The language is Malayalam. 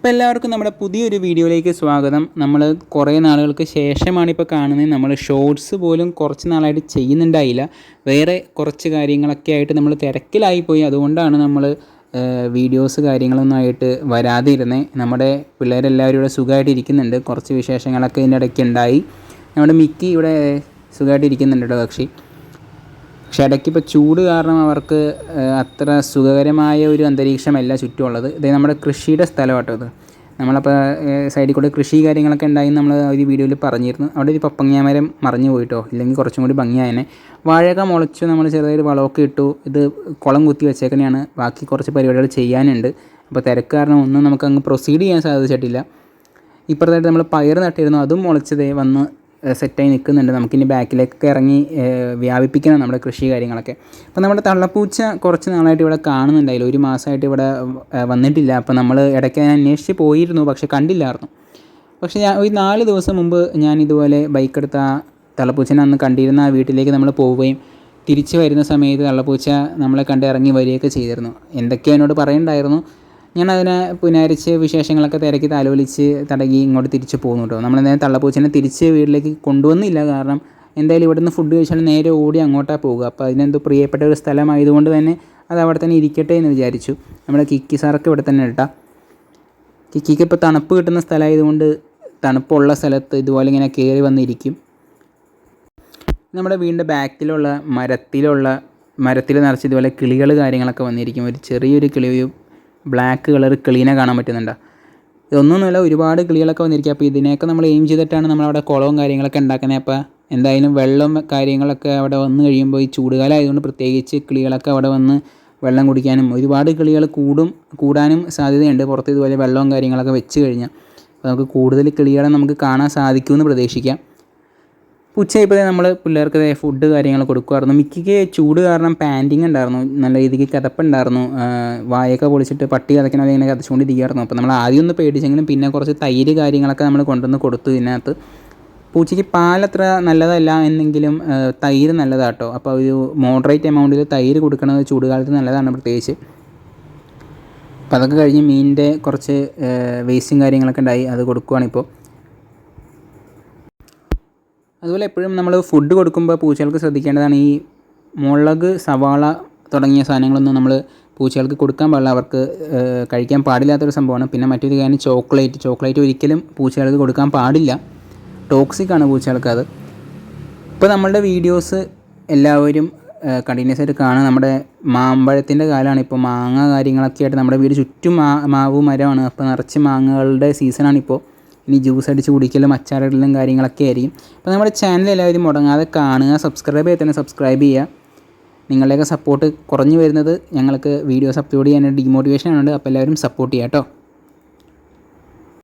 അപ്പോൾ എല്ലാവർക്കും നമ്മുടെ പുതിയൊരു വീഡിയോയിലേക്ക് സ്വാഗതം. നമ്മൾ കുറേ നാളുകൾക്ക് ശേഷമാണ് ഇപ്പോൾ കാണുന്നത്. നമ്മൾ ഷോർട്സ് പോലും കുറച്ച് നാളായിട്ട് ചെയ്യുന്നുണ്ടായില്ല. വേറെ കുറച്ച് കാര്യങ്ങളൊക്കെ ആയിട്ട് നമ്മൾ തിരക്കിലായിപ്പോയി. അതുകൊണ്ടാണ് നമ്മൾ വീഡിയോസ് കാര്യങ്ങളൊന്നും ആയിട്ട് വരാതെ ഇരുന്നത് നമ്മുടെ പിള്ളേരെല്ലാവരും ഇവിടെ സുഖമായിട്ട് ഇരിക്കുന്നുണ്ട്. കുറച്ച് വിശേഷങ്ങളൊക്കെ ഇതിന്റെ ഇടയ്ക്ക് ഉണ്ടായി. നമ്മുടെ മിക്കി ഇവിടെ സുഖമായിട്ട് ഇരിക്കുന്നുണ്ട് കേട്ടോ കക്ഷി. പക്ഷേ ഇടയ്ക്ക് ഇപ്പോൾ ചൂട് കാരണം അവർക്ക് അത്ര സുഖകരമായ ഒരു അന്തരീക്ഷമല്ല ചുറ്റുമുള്ളത്. ഇത് നമ്മുടെ കൃഷിയുടെ സ്ഥലമാട്ടോ ഇത്. നമ്മളപ്പോൾ സൈഡിൽ കൂടെ കൃഷി കാര്യങ്ങളൊക്കെ ഉണ്ടായി നമ്മൾ ഒരു വീഡിയോയിൽ പറഞ്ഞിരുന്നു. അവിടെ ഒരു പപ്പങ്ങ മരം മറിഞ്ഞു പോയിട്ടോ ഇല്ലെങ്കിൽ കുറച്ചും കൂടി ഭംഗിയായനെ വാഴക മുളച്ചു നമ്മൾ ചെറിയൊരു വളമൊക്കെ ഇട്ടു. ഇത് കുളം കുത്തി വെച്ചേക്കനെയാണ് ബാക്കി കുറച്ച് പരിപാടികൾ ചെയ്യാനുണ്ട്. അപ്പോൾ തിരക്ക് കാരണം ഒന്നും നമുക്ക് അങ്ങ് പ്രൊസീഡ് ചെയ്യാൻ സാധിച്ചിട്ടില്ല. ഇപ്പുറത്തായിട്ട് നമ്മൾ പയർ നട്ടിരുന്നു അതും മുളച്ചതേ വന്ന് സെറ്റായി നിൽക്കുന്നുണ്ട്. നമുക്കിനി ബാക്കിലേക്കൊക്കെ ഇറങ്ങി വ്യാപിപ്പിക്കണം നമ്മുടെ കൃഷി കാര്യങ്ങളൊക്കെ. അപ്പോൾ നമ്മുടെ തള്ളപ്പൂച്ച കുറച്ച് നാളായിട്ട് ഇവിടെ കാണുന്നുണ്ടായില്ല. ഒരു മാസമായിട്ട് ഇവിടെ വന്നിട്ടില്ല. അപ്പോൾ നമ്മൾ ഇടയ്ക്ക് അന്വേഷിച്ച് പോയിരുന്നു പക്ഷെ കണ്ടില്ലായിരുന്നു. പക്ഷേ ഞാൻ ഒരു നാല് ദിവസം മുമ്പ് ഞാൻ ഇതുപോലെ ബൈക്ക് എടുത്ത തള്ളപ്പൂച്ചനെ അന്ന് കണ്ടിരുന്ന ആ വീട്ടിലേക്ക് നമ്മൾ പോവുകയും തിരിച്ചു വരുന്ന സമയത്ത് തള്ളപ്പൂച്ച നമ്മളെ കണ്ട് ഇറങ്ങി വരികയൊക്കെ ചെയ്തിരുന്നു. എന്തൊക്കെയോ എന്നോട് പറയണ്ടായിരുന്നു. ഞാൻ അതിനെ പുനരിച്ച് വിശേഷങ്ങളൊക്കെ തിരക്കി താലോലിച്ച് തടകി ഇങ്ങോട്ട് തിരിച്ച് പോകുന്നു കേട്ടോ. നമ്മൾ നേരെ തള്ളപ്പൂച്ചനെ തിരിച്ച് വീട്ടിലേക്ക് കൊണ്ടുവന്നില്ല കാരണം എന്തായാലും ഇവിടുന്ന് ഫുഡ് കഴിച്ചാൽ നേരെ ഓടി അങ്ങോട്ടാണ് പോകുക. അപ്പോൾ അതിനെന്തോ പ്രിയപ്പെട്ട ഒരു സ്ഥലമായതുകൊണ്ട് തന്നെ അത് അവിടെ തന്നെ ഇരിക്കട്ടെ എന്ന് വിചാരിച്ചു. നമ്മുടെ കിക്കി സാറൊക്കെ ഇവിടെ തന്നെ ഇട്ടാ കിക്കിക്ക് ഇപ്പോൾ തണുപ്പ് കിട്ടുന്ന സ്ഥലമായതുകൊണ്ട് തണുപ്പുള്ള സ്ഥലത്ത് ഇതുപോലെ ഇങ്ങനെ കയറി വന്നിരിക്കും. നമ്മുടെ വീടിന്റെ ബാക്കിലുള്ള മരത്തിലുള്ള മരത്തിൽ നിറച്ച് ഇതുപോലെ കിളികൾ കാര്യങ്ങളൊക്കെ വന്നിരിക്കും. ഒരു ചെറിയൊരു കിളിയും ബ്ലാക്ക് കളർ കിളീനെ കാണാൻ പറ്റുന്നുണ്ട്. ഇതൊന്നുമല്ല ഒരുപാട് കിളികളൊക്കെ വന്നിരിക്കുക അപ്പോൾ ഇതിനെയൊക്കെ നമ്മൾ എയിം ചെയ്തിട്ടാണ് നമ്മളവിടെ കുളവും കാര്യങ്ങളൊക്കെ ഉണ്ടാക്കുന്നത്. അപ്പോൾ എന്തായാലും വെള്ളം കാര്യങ്ങളൊക്കെ അവിടെ വന്ന് കഴിയുമ്പോൾ ഈ ചൂടുകാലം ആയതുകൊണ്ട് പ്രത്യേകിച്ച് കിളികളൊക്കെ അവിടെ വന്ന് വെള്ളം കുടിക്കാനും ഒരുപാട് കിളികൾ കൂടും കൂടാനും സാധ്യതയുണ്ട്. പുറത്ത് ഇതുപോലെ വെള്ളവും കാര്യങ്ങളൊക്കെ വെച്ച് കഴിഞ്ഞാൽ. അപ്പോൾ നമുക്ക് കൂടുതൽ കിളികളെ നമുക്ക് കാണാൻ സാധിക്കുമെന്ന് പ്രതീക്ഷിക്കാം. ഉച്ചയായപ്പോൾ നമ്മൾ പിള്ളേർക്ക് ഫുഡ് കാര്യങ്ങൾ കൊടുക്കുമായിരുന്നു മിക്കയ്ക്ക് ചൂട് കാരണം പാന്റിങ് ഉണ്ടായിരുന്നു. നല്ല രീതിക്ക് കിതപ്പുണ്ടായിരുന്നു. വായൊക്കെ പൊളിച്ചിട്ട് പട്ടി കതയ്ക്കണ ഇങ്ങനെ കതച്ചുകൊണ്ടിരിക്കുകയായിരുന്നു അപ്പോൾ നമ്മൾ ആദ്യം ഒന്ന് പേടിച്ചെങ്കിലും പിന്നെ കുറച്ച് തൈര് കാര്യങ്ങളൊക്കെ നമ്മൾ കൊണ്ടുവന്ന് കൊടുത്തു ഇതിനകത്ത്. പൂച്ചയ്ക്ക് പാലത്ര നല്ലതല്ല എന്നെങ്കിലും തൈര് നല്ലതാട്ടോ. അപ്പോൾ ഒരു മോഡറേറ്റ് എമൗണ്ടിൽ തൈര് കൊടുക്കുന്നത് ചൂടുകാലത്ത് നല്ലതാണ് പ്രത്യേകിച്ച്. അപ്പോൾ അതൊക്കെ കഴിഞ്ഞ് മീനിന്റെ കുറച്ച് വേസ്റ്റും കാര്യങ്ങളൊക്കെ ഉണ്ടായി. അത് കൊടുക്കുവാണിപ്പോൾ അതുപോലെ എപ്പോഴും നമ്മൾ ഫുഡ് കൊടുക്കുമ്പോൾ പൂച്ചകൾക്ക് ശ്രദ്ധിക്കേണ്ടതാണ് ഈ മുളക് സവാള തുടങ്ങിയ സാധനങ്ങളൊന്നും നമ്മൾ പൂച്ചകൾക്ക് കൊടുക്കാൻ പാടില്ല. അവർക്ക് കഴിക്കാൻ പാടില്ലാത്തൊരു സംഭവമാണ്. പിന്നെ മറ്റൊരു കാര്യം ചോക്ലേറ്റ്. ചോക്ലേറ്റ് ഒരിക്കലും പൂച്ചകൾക്ക് കൊടുക്കാൻ പാടില്ല. ടോക്സിക് ആണ് പൂച്ചകൾക്ക് അത്. ഇപ്പോൾ നമ്മളുടെ വീഡിയോസ് എല്ലാവരും കണ്ടിന്യൂസ് ആയിട്ട് കാണുക നമ്മുടെ മാമ്പഴത്തിന്റെ കാലമാണ് ഇപ്പോൾ മാങ്ങ കാര്യങ്ങളൊക്കെ ആയിട്ട് നമ്മുടെ വീട് ചുറ്റും മാ മാവ് മരമാണ്. അപ്പോൾ നിറച്ച് മാങ്ങകളുടെ സീസണാണിപ്പോൾ ഇനി ജ്യൂസ് അടിച്ച് കുടിക്കലും അച്ചാറിടലും കാര്യങ്ങളൊക്കെ ആയിരിക്കും. അപ്പോൾ നമ്മുടെ ചാനൽ എല്ലാവരും മുടങ്ങാതെ കാണുക സബ്സ്ക്രൈബ് ചെയ്ത് തന്നെ സബ്സ്ക്രൈബ് ചെയ്യുക. നിങ്ങളുടെയൊക്കെ സപ്പോർട്ട് കുറഞ്ഞു വരുന്നത് ഞങ്ങൾക്ക് വീഡിയോസ് അപ്ലോഡ് ചെയ്യാൻ ഡീമോട്ടിവേഷൻ ആണ്. അപ്പോൾ എല്ലാവരും സപ്പോർട്ട് ചെയ്യാം കേട്ടോ